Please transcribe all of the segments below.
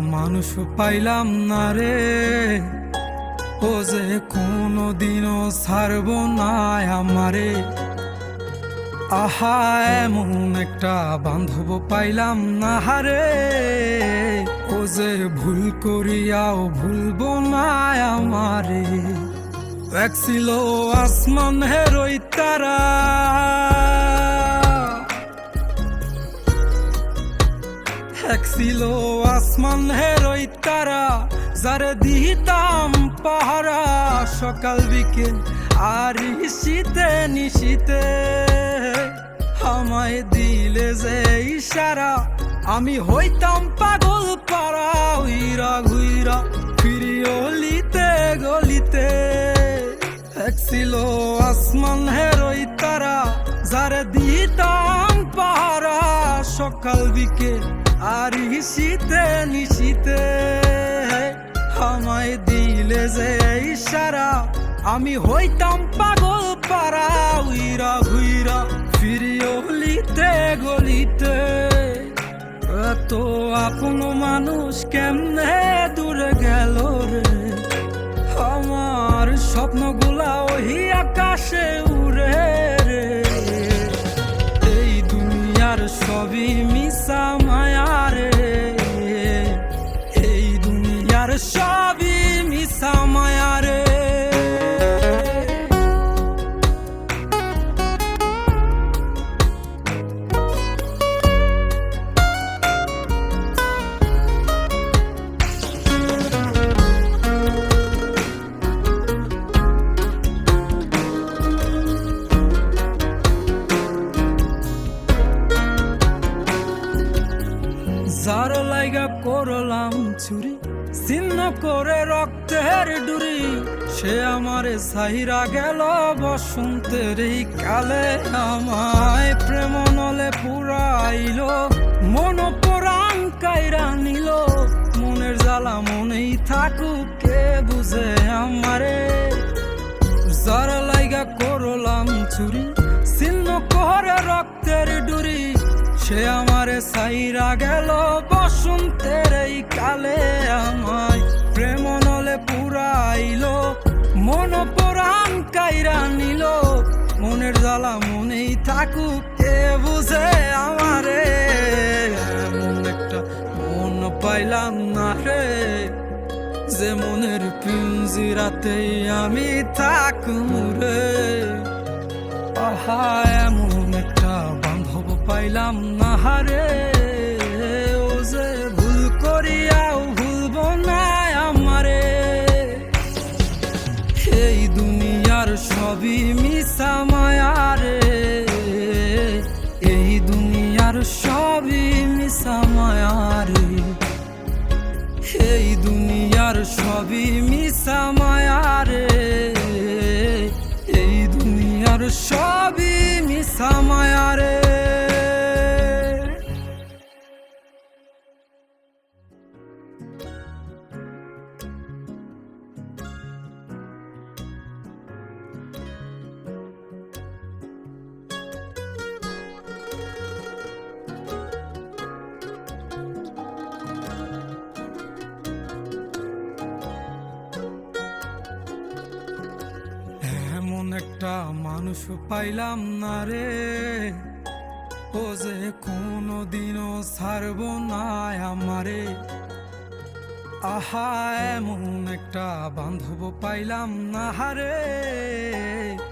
মানুষ পাইলাম না রে। ও যে কোনো দিনও ছাড়ব না আমারে। আহা, এমন একটা বান্ধব পাইলাম না হারে। ও যে ভুল করিয়াও ভুলব না আমারে। এক ছিল আসমান হেরোই তারা। এক ছিল আসমান হেরোই তারা, যারে দিতাম পাহারা। সকাল বিকেল আর শীতে নিশীতে আমায় দিলে যে ইশারা, আমি হইতাম পাগল পারা উইরা ঘুইরা, ফিরি অলিতে গলিতে। এক ছিল আসমান হেরোই তারা, যারে দিতাম পাহারা। সকাল বিকেল আর শীতে নিশীতে আমায় দিলে যে ইশারা আমি হইতাম পাগল পারা উইরা ঘুইরা ফিরি অলিতে গলিতে। এত আপন মানুষ কেমনে দূরে গেল রে? আমার স্বপ্নগুলা ওই আকাশে উড়ে যার লাইগা করলাম চুরি ছিন্ন করে রক্তের ডুরি। সে আমারে সাহিরা গেল বসন্তের কালে। আমায় প্রেম নলে পুরাইল, মন পরাণ কাইরা নিল। মনের জ্বালা মনেই থাকুক কে বুঝে আমারে। যার লাইগা করলাম চুরি সে আমারে সাইরা গেল বসন্তের এই কালে আমায়। প্রেম নলে পুরাইল, মন পরাণ কাইরা নিল। মনের জ্বালা মনেই থাকুক, কে বুঝে আমারে? এমন একটা মন পাইলাম না রে, যে মনের পিঞ্জিরাতেই আমি থাকুম রে। আহা, এমন পাইলাম না হারে। ও যে ভুল করিয়াও ভুলব না আমারে। এই দুনিয়ার সবই মিশা মায়া রে এই দুনিয়ার সবই মিশা মায়া রে এই দুনিয়ার সবই মিশা মায়া একটা মানুষ পাইলাম না রে। ও যে কোনো দিনও ছাড়ব না আমারে। আহা, এমন একটা বান্ধব পাইলাম না হারে।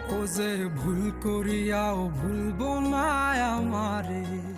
ও যে ভুল করিয়াও ভুলব না আমারে।